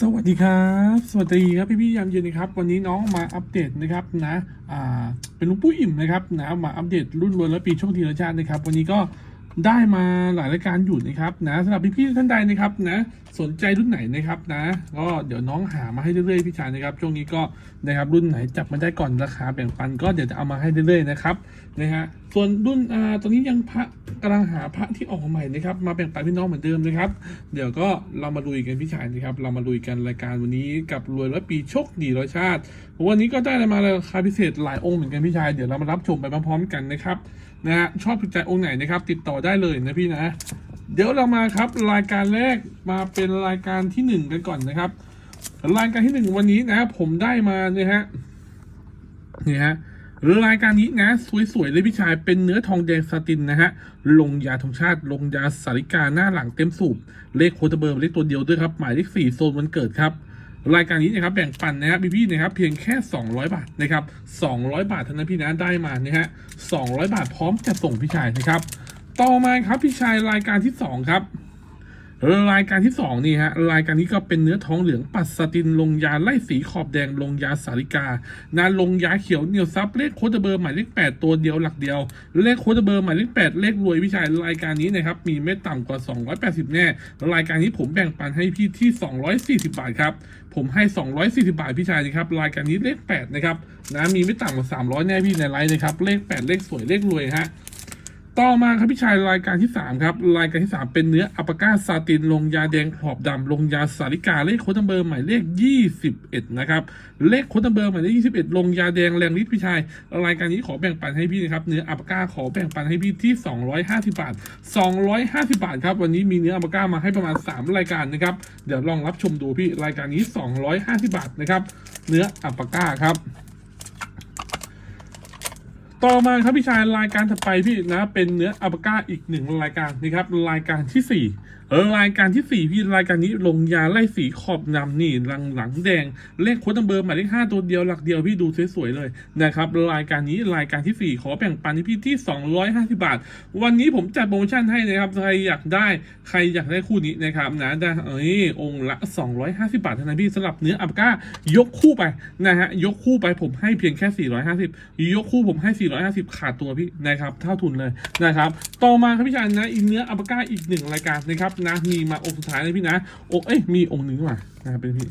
สวัสดีครับ สวัสดีครับพี่พี่ๆยามเย็นนะครับ วันนี้น้องมาอัปเดตนะครับนะ อ่า เป็นลุงปุ้ยอิ่มนะครับนะ มาอัปเดตรุ่นรวยและปีโชคดีและชาตินะครับ วันนี้ก็ ได้มาหลายรายการอยู่นะครับนะสำหรับพี่ๆท่านใดนะครับนะสนใจรุ่นไหนนะครับนะก็เดี๋ยวน้องหามาให้เรื่อยๆพี่ชายนะครับช่วงนี้ก็นะครับรุ่นไหนจับมาได้ก่อนราคาแบ่งปันก็เดี๋ยวจะเอามาให้เรื่อยๆนะครับนะฮะส่วนรุ่นอ่าตอนนี้ยังพระกำลังหาพระที่ออกมาใหม่นะครับมาแบ่งปันพี่น้องเหมือนเดิมนะครับ เดี๋ยวก็เรามาลุยกันพี่ชายนะครับ เรามาลุยกันรายการวันนี้กับรวยร้อยปีโชคดีร้อยชาติ วันนี้ก็ได้มาราคาพิเศษหลายองค์เหมือนกันพี่ชายเดี๋ยวเรามารับชมไปพร้อมๆกันนะครับ นะฮะชอบถูกใจองค์ไหนนะครับ ติดต่อได้เลยนะพี่นะ เดี๋ยวเรามาครับรายการแรกมาเป็นรายการที่หนึ่งกันก่อนนะครับ รายการที่หนึ่งวันนี้นะผมได้มาเนี่ยฮะนี่ฮะรายการนี้นะ สวยๆเลยพี่ชายเป็นเนื้อทองแดงซาตินนะฮะ ลงยาธงชาติ ลงยาสาริกาหน้าหลังเต็มสูบ เลขโคตรเบอร์เลขตัวเดียวด้วยครับ หมายเลขสี่โซนวันเกิดครับ รายการนี้นะครับแบ่งปันนะครับพี่ๆนะครับเพียงแค่ 200 บาทนะครับ200 บาทเท่านั้นพี่นะได้มานะฮะ200 บาทพร้อมจะส่งพี่ชายนะครับ ต่อมาครับพี่ชายรายการที่ 2 ครับ รายการที่สองนี่ฮะรายการนี้ก็เป็นเนื้อท้องเหลืองปัสสตินลงยาไล่สีขอบแดงลงยาสาริกา นาลงยาเขียวเหนียวซับเลขโคตรเบอร์หมายเลขแปดตัวเดียวหลักเดียว เลขโคตรเบอร์หมายเลขแปดเลขรวยวิชัยรายการนี้นะครับมีไม่ต่ำกว่า 280 แน่ รายการนี้ผมแบ่งปันให้พี่ที่ 240 บาทครับผมให้ 240 บาทพี่ชายนะครับรายการนี้เลข 8 นะครับนะมีไม่ต่ำกว่า 300 แน่พี่ในไลน์นะครับเลข 8 เลขสวยเลขรวยฮะ ต่อมาครับพี่ชายรายการที่ 3 ครับ รายการที่ 3 เป็นเนื้ออัปปาก้าซาติน ลงยาแดงขอบดำลงยาสาริกาเลขโคดนัเบอร์หมายเลข 21 นะครับ เลขโคดนัเบอร์หมายเลข 21 ลงยาแดงแรงฤทธิ์พี่ชาย รายการนี้ขอแบ่งปันให้พี่นะครับ เนื้ออัปปาก้าขอแบ่งปันให้พี่ที่ 250 บาท 250 บาทครับ วันนี้มีเนื้ออัปปาก้ามาให้ประมาณ 3 รายการนะครับ เดี๋ยวลองรับชมดูพี่ รายการนี้ 250 บาทนะครับ เนื้ออัปปาก้าครับ ต่อมาครับพี่ชายรายการถัดไปพี่นะเป็นเนื้ออัลปาก้าอีกหนึ่งรายการนะครับรายการที่สี่เออรายการที่สี่พี่รายการนี้ลงยาไล่สีขอบนำนี่หลังหลังแดงเลขโค้ดนัมเบอร์หมายเลขห้าตัวเดียวหลักเดียวพี่ดูสวยๆเลยนะครับรายการนี้รายการที่สี่ขอแบ่งปันให้พี่ที่250บาท วันนี้ผมจัดโปรโมชั่นให้นะครับใครอยากได้ใครอยากได้คู่นี้นะครับนะได้เอ้ยองค์ละ250บาทเท่านั้นพี่สำหรับเนื้ออัลปาก้ายกคู่ไปนะฮะยกคู่ไปผมให้เพียงแค่450ยกคู่ผมให้450 ขาดตัวพี่นะครับ เท่าทุนเลยนะครับ ต่อมาครับพี่ชานนะอีกเนื้ออัลปาก้าอีกหนึ่งรายการนะครับนะมีมาองค์สุดท้ายเลยพี่นะอกเอ้ยมีองค์หนึ่งว่ะนะครับเป็นพี่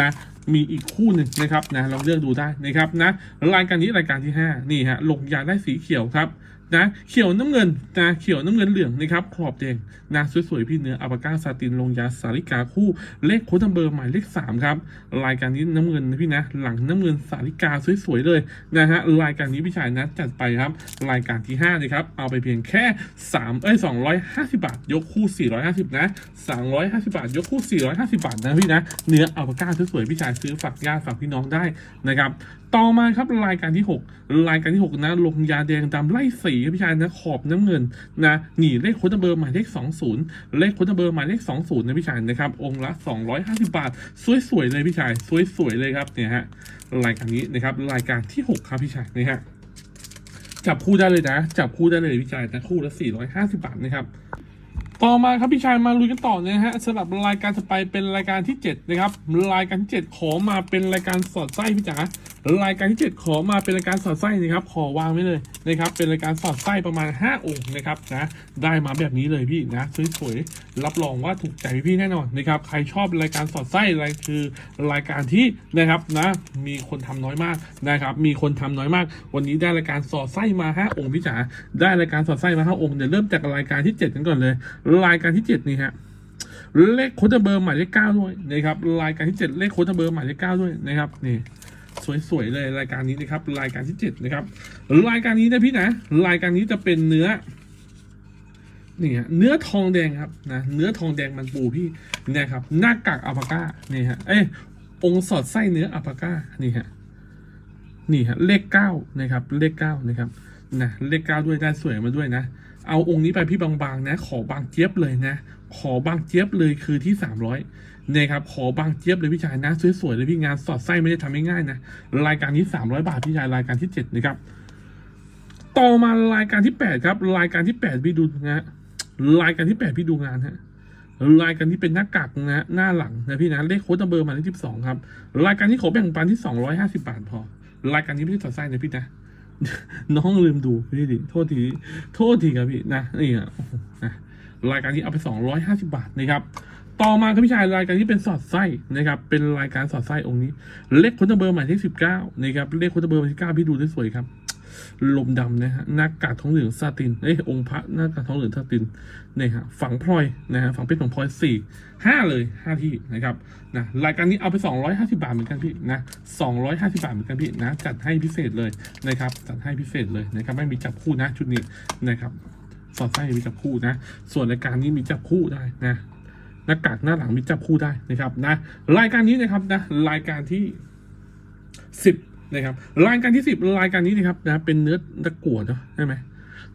นะมีอีกคู่หนึ่งนะครับนะลองเลือกดูได้นะครับนะรายการนี้รายการที่ 5 นี่ฮะลงยาได้สีเขียวครับ นะเขียวน้ำเงินนะเขียวน้ำเงินเหลืองนะครับขอบแดงนะสวยๆพี่เนื้ออัลปาก้าซาตินลงยาสาริกาคู่เลขโค้ดเบอร์หมายเลขสามครับรายการนี้น้ำเงินนะพี่นะ หลังน้ำเงินสาริกาสวยๆเลยนะฮะรายการนี้พี่ชายนะจัดไปครับ รายการที่5นะครับเอาไปเพียงแค่3เอ้ย250 บาท ยกคู่ 450 นะ 350 บาท ยกคู่ 450 บาทนะพี่นะเนื้ออัลปาก้าสวยๆพี่ชายซื้อฝากญาติฝากพี่น้องได้นะครับต่อมาครับรายการที่ 6 รายการที่ 6 นะลงยาแดงดำไล่สีครับพี่ชายนะขอบน้ำเงินนะนี่เลขค้ดนัมเบอร์หมายเลข20 เลขค้ดนัมเบอร์หมายเลข20นะพี่ชายนะครับองค์ละ 250 บาท สวยๆเลยพี่ชาย สวยๆเลยครับเนี่ยฮะรายการนี้นะครับรายการที่ 6 ครับพี่ชายนะฮะจับคู่ได้เลยนะ จับคู่ได้เลยพี่ชายนะคู่ละ 450 บาทนะครับต่อมาครับพี่ชายมาลุยกันต่อนะฮะสำหรับรายการต่อไปเป็นรายการที่ 7 นะครับ รายการที่7ขอมาเป็นรายการสอดไส้พี่จ๋า รายการที่ 7 ขอมาเป็นรายการสอดไส้นะครับ ขอวางไว้เลยนะครับ เป็นรายการสอดไส้ประมาณ 5 องค์นะครับนะ ได้มาแบบนี้เลยพี่นะสวยๆรับรองว่าถูกใจพี่แน่นอนนะครับ ใครชอบรายการสอดไส้อะไรคือรายการที่นะครับนะ มีคนทำน้อยมากนะครับ มีคนทำน้อยมาก วันนี้ได้รายการสอดไส้มา 5 องค์พี่จ๋า ได้รายการสอดไส้มา 5 องค์เดี๋ยวเริ่มจากรายการที่ 7 กันก่อนเลย รายการที่ 7 นี่ฮะเลขโค้ดเบอร์หมายเลขเก้าด้วยนะครับรายการที่ 7 เลขโค้ดเบอร์หมายเลขเก้าด้วยนะครับนี่ สวยๆเลยรายการนี้นะครับ รายการที่7นะครับ รายการนี้นะพี่นะ รายการนี้จะเป็นเนื้อนี่ฮะเนื้อทองแดงครับนะเนื้อทองแดงมันปูพี่เนี่ยครับหน้ากากอัลปาก้านี่ฮะเอ้ยองสอดไส้เนื้ออัลปาก้านี่ฮะนี่ฮะเลขเก้านะครับ เลขเก้านะครับนะเลขเก้าด้วยได้สวยมาด้วยนะ เอาองค์นี้ไปพี่บางๆนะ ขอบางเจี๊ยบเลยนะ ขอบางเจี๊ยบเลยคือที่สามร้อยนะครับขอบางเจี๊ยบเลยพี่ชายนะสวยๆเลยพี่งานสอดไส้ไม่ได้ทำง่ายๆนะรายการนี้สามร้อยบาทพี่ชายรายการที่เจ็ดนะครับต่อมารายการที่แปดครับ รายการที่แปดพี่ดูนะ รายการที่แปดพี่ดูงานฮะรายการที่เป็นหน้ากากนะหน้าหลังนะพี่นะเลขโค้ดเบอร์มาที่สิบสองครับ รายการที่ขอแบ่งปันที่สองร้อยห้าสิบบาทพอ รายการนี้ไม่ได้สอดไส้นะพี่นะน้องลืมดูพี่ดิโทษทีโทษทีครับพี่นะนี่อะนะ รายการนี้เอาไปสองร้อยห้าสิบาทนะครับ ต่อมาครับพี่ชายรายการที่เป็นสอดไส้นะครับ เป็นรายการสอดไส้องค์นี้ เลขโค้ดเบอร์หมายที่สิบเก้านะครับ เลขโค้ดเบอร์หมายที่เก้าพี่ดูได้สวยครับ ลมดำนะฮะหน้ากากทองเหลืองซาติน เอ้ยองค์พระหน้ากากทองเหลืองซาตินเนี่ยฮะ ฝังพลอยนะฮะ ฝังเพชรของพลอยสี่ห้าเลยห้าที่นะครับ นะ รายการนี้เอาไปสองร้อยห้าสิบาทเหมือนกันพี่นะสองร้อยห้าสิบาทเหมือนกันพี่นะ จัดให้พิเศษเลยนะครับ จัดให้พิเศษเลยนะครับ ไม่มีจับคู่นะชุดนี้นะครับ สอดไส้มีจับคู่นะ ส่วนรายการนี้มีจับคู่ได้นะหน้ากากหน้าหลังมีจับคู่ได้นะครับนะรายการนี้นะครับนะรายการที่สิบนะครับรายการที่สิบรายการนี้นะครับนะเป็นเนื้อตะกั่วเนาะใช่ไหม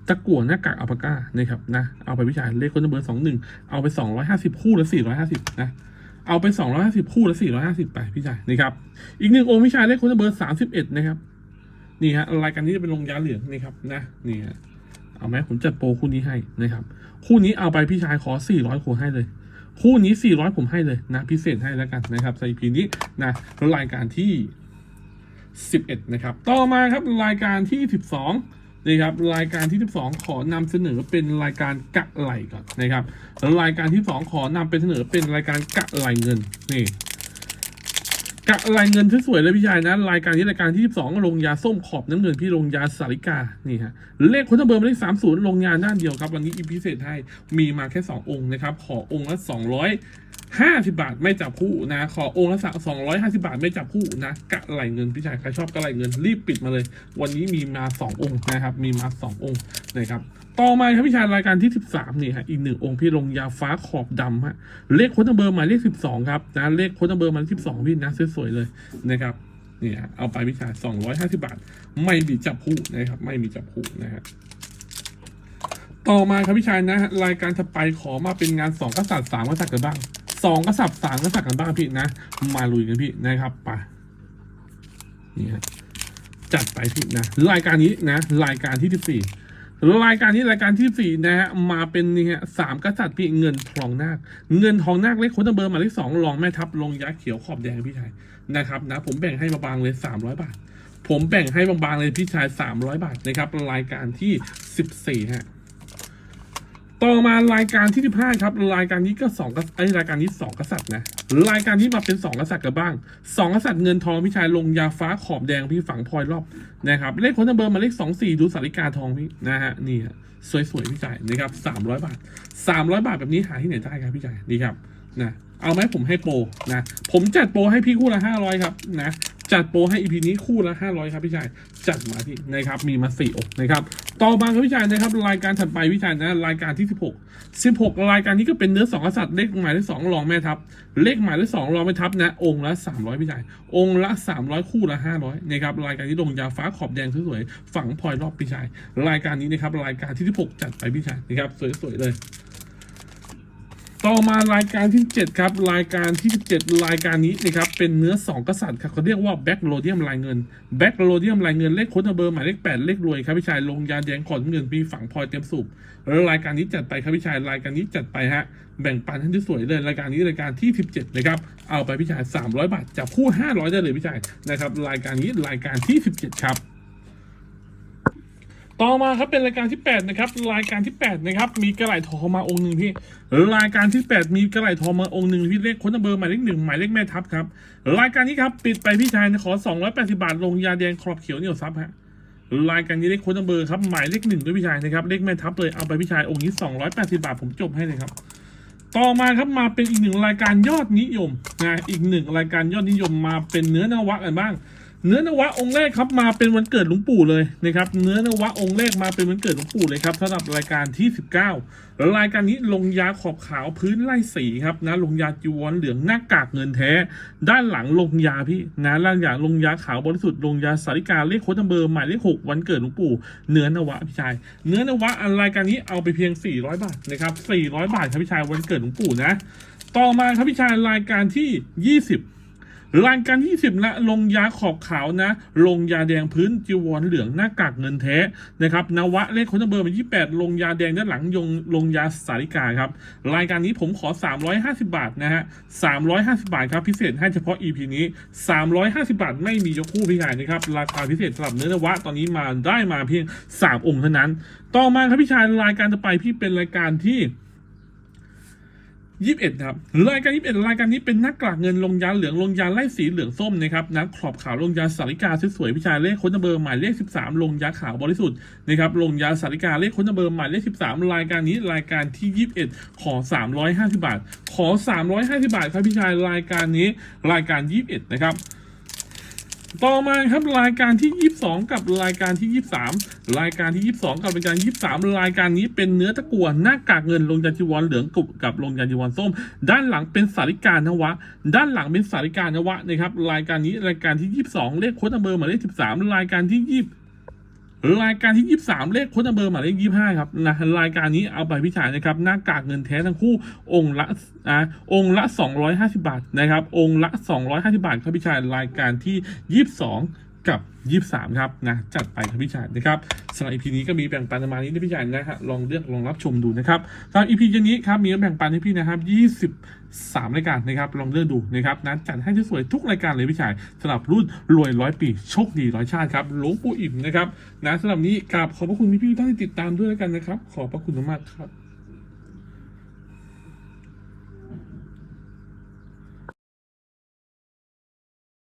ตะกั่วหน้ากากอัลปาก้านะครับนะเอาไปวิจัยเลขคนเบอร์สองหนึ่งเอาไปสองร้อยห้าสิบคู่ละสี่ร้อยห้าสิบนะเอาไปสองร้อยห้าสิบคู่ละสี่ร้อยห้าสิบไปพี่ชายนะครับอีกหนึ่งองค์พี่ชายเลขคนเบอร์สามสิบเอ็ดนะครับนี่ฮะรายการนี้จะเป็นลงยาเหลืองนะครับนะนี่ฮะ เอาไหมผมจัดโปรคู่นี้ให้นะครับ คู่นี้เอาไปพี่ชายขอสี่ร้อยคู่ให้เลย คู่นี้สี่ร้อยผมให้เลยนะ พิเศษให้แล้วกันนะครับใส่พีนี้นะแล้วรายการที่ 11 นะครับ ต่อมาครับรายการที่ 12นี่ครับรายการที่ 12 ขอนำเสนอเป็นรายการกะไหลก่อนนะครับแล้วรายการที่ 2 ขอนำเป็นเสนอเป็นรายการกะไหลเงินนี่ กะไหลเงินสวยๆเลยพี่ชายนะรายการที่รายการที่12ลงยาส้มขอบน้ำเงินพี่ลงยาสาริกานี่ฮะเลขคนเบอร์มาเลข30 ลงยาด้านเดียวครับ วันนี้อีพิเศษให้มีมาแค่ 2 องค์นะครับ ขอองค์ละ200 ห้าสิบาทไม่จับคู่นะ ขอองค์ละสองร้อยห้าสิบาทไม่จับคู่นะ กะไหลเงินพี่ชายใครชอบกะไหลเงินรีบปิดมาเลย วันนี้มีมาสององค์นะครับ มีมาสององค์นะครับ ต่อมาครับพี่ชายรายการที่สิบสามนี่ฮะอีกหนึ่งองค์พี่ลงยาฟ้าขอบดำฮะเลขโค้ดเบอร์หมายเลขสิบสองครับนะเลขโค้ดเบอร์หมายเลขสิบสองพี่นะสวยๆเลยนะครับนี่ฮะเอาไปพี่ชายสองร้อยห้าสิบาท ไม่มีจับคู่นะครับ ไม่มีจับคู่นะฮะต่อมาครับพี่ชายนะฮะรายการถัดไปขอมาเป็นงานสองกษัตริย์สามกษัตริย์กันบ้าง สองกษัตริย์สามกษัตริย์กันบ้างพี่นะ มาลุยกันพี่นะครับไปนี่ฮะจัดไปพี่นะรายการนี้นะ รายการที่ที่สี่รายการนี้รายการที่สี่นะฮะมาเป็นนี่ฮะสามกษัตริย์พี่เงินทองนาค เงินทองนาคเลขค้ดเบอร์หมายเลขสองรองแม่ทัพลงยักษ์เขียวขอบแดงพี่ชายนะครับนะ ผมแบ่งให้มาบางเลยสามร้อยบาท ผมแบ่งให้บางๆเลยพี่ชายสามร้อยบาทนะครับรายการที่สิบสี่ฮะ ต่อมารายการที่15ครับรายการนี้ก็สองกษัตริย์ไอยรายการนี้สองกษัตริย์นะรายการนี้มาเป็นสองกษัตริย์กันบ้างสองกษัตริย์เงินทองพี่ชายลงยาฟ้าขอบแดงพี่ฝังพลอยรอบนะครับเลขคนเบอร์มาเลขสองสี่ดูสาริกาทองพี่นะฮะนี่สวยๆพี่ชายนะครับสามร้อยบาทสามร้อยบาทแบบนี้หาที่ไหนได้ครับพี่ชายนี่ครับนะเอาไหมผมให้โปรนะผมจัดโปรให้พี่คู่ละห้าร้อยครับนะ จัดโปรให้อีพีนี้คู่ละห้าร้อยครับพี่ชาย จัดมาที่นะครับ มีมาสี่อกนะครับ ต่อมาครับพี่ชายนะครับ รายการถัดไปพี่ชายนะ รายการที่สิบหกสิบหกรายการนี้ก็เป็นเนื้อสองกษัตริย์เลขหมายเลขสองรองแม่ทัพ เลขหมายเลขสองรองแม่ทัพนะ องค์ละสามร้อยพี่ชาย องค์ละสามร้อยคู่ละห้าร้อยนะครับรายการนี้ลงยาฟ้าขอบแดงสวยๆฝังพลอยรอบพี่ชาย รายการนี้นะครับรายการที่สิบหกจัดไปพี่ชายนะครับสวยๆเลย ต่อมารายการที่ 7 ครับ รายการที่ 17 รายการนี้นะครับ เป็นเนื้อ 2 กษัตริย์ครับเขาเรียกว่าแบ็กโลเดียมลายเงินแบ็กโลเดียมลายเงินเลขโค้ดเบอร์หมายเลข8เลขรวยครับพี่ชายลงยาแดงขอดเงินปีฝังพลอยเต็มสูบแล้วรายการนี้จัดไปครับพี่ชายรายการนี้จัดไปฮะแบ่งปันให้ที่สวยเลยรายการนี้รายการที่ 17นะครับเอาไปพี่ชาย300 บาทจับคู่ 500 ได้เลยพี่ชายนะครับรายการนี้รายการที่ 17 ครับ ต่อมาครับเป็นรายการที่ 8 นะครับ รายการที่ 8 นะครับ มีกระไหล่ทองมาองค์หนึ่งพี่ รายการที่ 8 มีกระไหล่ทองมาองค์หนึ่งพี่เลขค้นเบอร์หมายเลขหนึ่งหมายเลขแม่ทัพครับ รายการนี้ครับปิดไปพี่ชายขอ 280 บาท ลงยาแดงครอบเขียวเหนียวซับฮะรายการนี้เลขค้นเบอร์ครับหมายเลขหนึ่งด้วยพี่ชายนะครับเลขแม่ทัพเลยเอาไปพี่ชายองค์นี้ 280 บาทผมจบให้เลยครับต่อมาครับมาเป็นอีกหนึ่งรายการยอดนิยมนะอีกหนึ่งรายการยอดนิยมมาเป็นเนื้อนวะกันบ้าง เนื้อนวะองค์แรกครับมาเป็นวันเกิดหลวงปู่เลยนะครับ เนื้อนวะองค์แรกมาเป็นวันเกิดหลวงปู่เลยครับสำหรับรายการที่ 19 แล้วรายการนี้ลงยาขอบขาวพื้นไล่สีครับนะลงยาจีวรเหลืองหน้ากากเงินแท้ ด้านหลังลงยาพี่นะด้านหลังลงยาขาวบริสุทธิ์ลงยาสาริกาเลขโค้ดเบอร์หมายเลขหกวันเกิดหลวงปู่เนื้อนวะพี่ชาย เนื้อนวะอันรายการนี้เอาไปเพียง 400 บาทนะครับ400 บาทครับพี่ชายวันเกิดหลวงปู่นะ ต่อมาครับพี่ชายรายการที่ 20 รายการที่10นะลงยาขอบขาวนะ ลงยาแดงพื้นจีวรเหลืองหน้ากากเงินแท้นะครับนวะเลขคนเบอร์เป็น28 ลงยาแดงด้านหลังยงลงยาสาริกาครับรายการนี้ผมขอ 350 บาทนะฮะ350 บาทครับพิเศษให้เฉพาะ EP นี้ 350 บาทไม่มียกคู่พี่ชายนะครับราคาพิเศษสำหรับเนื้อนวะตอนนี้มาได้มาเพียง 3 องค์เท่านั้น ต่อมาครับพี่ชายรายการต่อไปพี่เป็นรายการที่ ยี่สิบเอ็ดครับรายการยี่สิบเอ็ดรายการนี้เป็นนักกลากเงินลงยาเหลืองลงยาไล่สีเหลืองส้มนะครับนะขอบขาวลงยาสาริกาสวยๆพิชายเลขค้นเบอร์หมายเลขสิบสามลงยาขาวบริสุทธิ์นะครับลงยาสาริกาเลขค้นเบอร์หมายเลขสิบสามรายการนี้รายการที่ยี่สิบเอ็ดขอสามร้อยห้าสิบาท ขอสามร้อยห้าสิบาทครับพี่ชายรายการนี้รายการยี่สิบเอ็ดนะครับ ต่อมาครับรายการที่ 22 กับรายการที่ 23 รายการที่ 22 กับรายการ 23 รายการนี้เป็นเนื้อตะกั่วหน้ากากเงินลงยันจีวรเหลืองกุบกับลงยันจีวรส้ม ด้านหลังเป็นสาริกานวะ ด้านหลังเป็นสาริกานวะนะครับรายการนี้รายการที่ 22 เลขโค้ดเบอร์หมายเลข13 รายการที่ 20 รายการที่ 23 เลขโค้ดเบอร์หมายเลข25 ครับนะรายการนี้เอาไปพิจารณานะครับ หน้ากากเงินแท้ทั้งคู่องค์ละอะองค์ละ 250 บาทนะครับ องค์ละ 250 บาทครับพี่ชายรายการที่ 22 กับ 23 ครับนะจัดไปครับพี่ชายนะครับสำหรับ EP นี้ก็มีแบ่งปันประมาณนี้นะพี่ชายนะฮะลองเลือกลองรับชมดูนะครับสำหรับ EP นี้ครับมีแบ่งปันให้พี่นะครับ 23 รายการนะครับลองเลือกดูนะครับนะจัดให้สวยทุกรายการเลยพี่ชายสำหรับรุ่นรวยร้อยปีโชคดีร้อยชาติครับหลวงปู่อิ่มนะครับนะสำหรับนี้กราบขอบพระคุณพี่ๆท่านที่ติดตามด้วยแล้วกันนะครับ ขอบพระคุณมากครับ